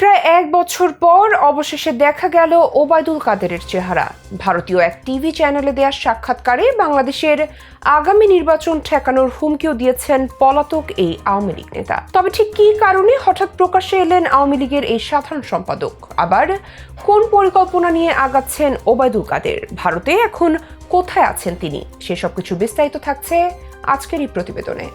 প্রায় এক বছর পর অবশেষে দেখা গেল ওবায়দুল কাদেরের চেহারা। ভারতীয় এক টিভি চ্যানেলে দেওয়া সাক্ষাৎকারে বাংলাদেশের আগামী নির্বাচন ঠেকানোর হুমকিও দিয়েছেন পলাতক এই আওয়ামী লীগ নেতা। তবে ঠিক কী কারণে হঠাৎ প্রকাশ্যে এলেন আওয়ামী লীগের এই সাধারণ সম্পাদক? আবার কোন পরিকল্পনা নিয়ে আগাচ্ছেন ওবায়দুল কাদের? ভারতে এখন কোথায় আছেন তিনি? সেসব কিছু বিস্তারিত থাকছে আজকের এই প্রতিবেদনে।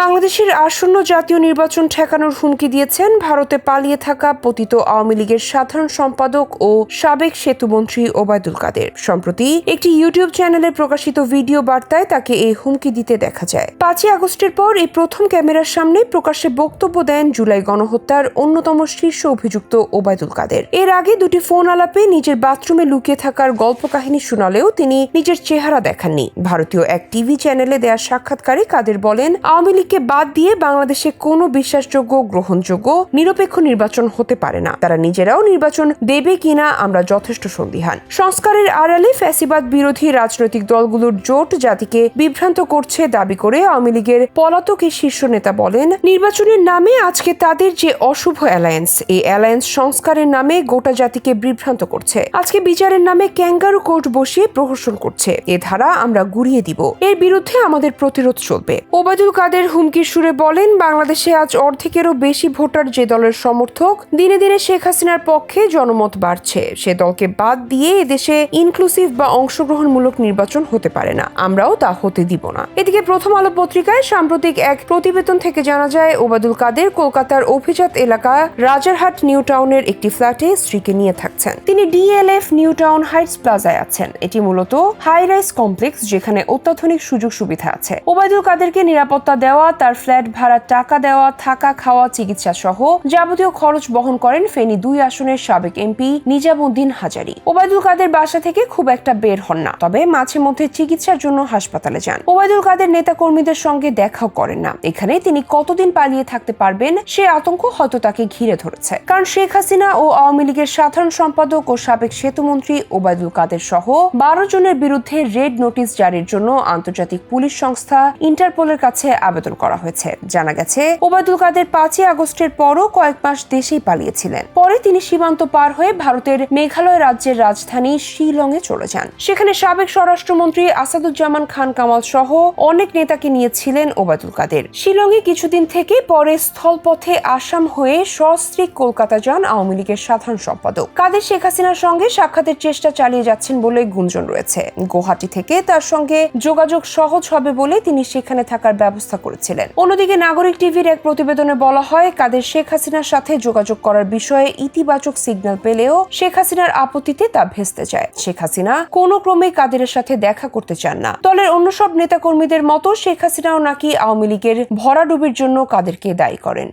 বাংলাদেশের আসন্ন জাতীয় নির্বাচন ঠেকানোর হুমকি দিয়েছেন ভারতে পালিয়ে থাকা পতিত আওয়ামী লীগের সাধারণ সম্পাদক ও সাবেক সেতুমন্ত্রী ওবায়দুল কাদের। সম্প্রতি একটি ইউটিউব চ্যানেলে প্রকাশিত ভিডিও বার্তায় তাকে এই হুমকি দিতে দেখা যায়। পাঁচই আগস্টের পর এই প্রথম ক্যামেরার সামনে প্রকাশ্যে বক্তব্য দেন জুলাই গণহত্যার অন্যতম শীর্ষ অভিযুক্ত ওবায়দুল কাদের। এর আগে দুটি ফোন আলাপে নিজের বাথরুমে লুকিয়ে থাকার গল্প কাহিনী শোনালেও তিনি নিজের চেহারা দেখাননি। ভারতীয় এক টিভি চ্যানেলে দেয়া সাক্ষাৎকারে কাদের বলেন, আওয়ামী লীগকে বাদ দিয়ে বাংলাদেশে কোনো বিশ্বাসযোগ্য, গ্রহণযোগ্য, নিরপেক্ষ নির্বাচন হতে পারে না। তারা নিজেরাও নির্বাচন দেবে কিনা আমরা যথেষ্ট সন্দিহান। সংস্কারের আড়ালে ফ্যাসিবাদ বিরোধী রাজনৈতিক দলগুলোর জোট জাতিকে বিভ্রান্ত করছে দাবি করে আওয়ামী লীগের পলাতক এই শীর্ষ নেতা বলেন, নির্বাচনের নামে আজকে তাদের যে অশুভ অ্যালায়েন্স, এই অ্যালায়েন্স সংস্কারের নামে গোটা জাতিকে বিভ্রান্ত করছে। আজকে বিচারের নামে ক্যাঙ্গারু কোর্ট বসিয়ে প্রহসন করছে। এ ধারা আমরা গুড়িয়ে দিব। এর বিরুদ্ধে আমাদের প্রতিরোধ চলবে। ওবায়দুল কাদের হুমকির সুরে বলেন, বাংলাদেশে আজ অর্ধেকেরও বেশি ভোটার যে দলের সমর্থক, দিনে দিনে শেখ হাসিনার পক্ষে জনমত বাড়ছে। সে দলকে বাদ দিয়ে এদেশে ইনক্লুসিভ বা অংশগ্রহণমূলক নির্বাচন হতে পারে না। আমরাও তা হতে দিব না। এদিকে প্রথম আলো পত্রিকায় সাম্প্রতিক এক প্রতিবেদন থেকে জানা যায়, ওবায়দুল কাদের কলকাতার অভিজাত এলাকা রাজারহাট, নিউ টাউনের একটি ফ্ল্যাটে স্ত্রীকে নিয়ে থাকছেন। তিনি ডিএলএফ নিউ টাউন হাইটস প্লাজায় আছেন। এটি মূলত হাই রাইজ কমপ্লেক্স যেখানে অত্যাধুনিক সুযোগ সুবিধা আছে। ওবায়দুল কাদেরকে নিরাপত্তা দেওয়া তার ফ্ল্যাট ভাড়া টাকা দেওয়া, থাকা, খাওয়া চিকিৎসা সহ যাবতীয় খরচ বহন করেন ফেনী দুই আসনের সাবেক এমপি নিজামুদ্দিন হাজারি। ওবায়দুল কাদের বাসা থেকে খুব একটা বের হন না, তবে মাঝে মধ্যে চিকিৎসার জন্য হাসপাতালে যান। ওবায়দুল কাদের নেতা কর্মীদের সঙ্গে দেখাও করেন না। এখানে তিনি কতদিন পালিয়ে থাকতে পারবেন, সে আতঙ্ক হয়তো তাকে ঘিরে ধরেছে। কারণ শেখ হাসিনা ও আওয়ামী লীগের সাধারণ সম্পাদক ও সাবেক সেতুমন্ত্রী ওবায়দুল কাদের সহ বারো জনের বিরুদ্ধে রেড নোটিশ জারির জন্য আন্তর্জাতিক পুলিশ সংস্থা ইন্টারপোলের কাছে আবেদন করা হয়েছে। জানা গেছে, ওবায়দুল কাদের পাঁচই আগস্টের পরও কয়েক মাস দেশেই পালিয়েছিলেন। পরে তিনি সীমান্ত পার হয়ে ভারতের মেঘালয় রাজ্যের রাজধানী শিলংয়ে চলে যান। সেখানে সাবেক স্বরাষ্ট্রমন্ত্রী আসাদুজ্জামান খান কামাল সহ অনেক নেতাকে নিয়েছিলেন ওবায়দুল কাদের। শিলংয়ে কিছুদিন থেকে পরে স্থলপথে আসাম হয়ে সস্ত্রীক কলকাতা যান আওয়ামী লীগের সাধারণ সম্পাদক। কাদের শেখ হাসিনার সঙ্গে সাক্ষাতের চেষ্টা চালিয়ে যাচ্ছেন বলে গুঞ্জন রয়েছে। গুয়াহাটি থেকে তার সঙ্গে যোগাযোগ সহজ হবে বলে তিনি সেখানে থাকার ব্যবস্থা করেছিলেন। অন্যদিকে নাগরিক টিভির এক প্রতিবেদনে বলা হয়, কাদের শেখ হাসিনার সাথে যোগাযোগ করার বিষয়ে ইতিবাচক সিগন্যাল পেলেও শেখ হাসিনার আপত্তিতে তা ভেস্তে যায় শেখ হাসিনা কোনো ক্রমে কাদেরের সাথে দেখা করতে চান না। দলের অন্য সব নেতাকর্মীদের মতো শেখ হাসিনাও নাকি আওয়ামী লীগের ভরাডুবির জন্য কাদেরকে দায়ী করেন।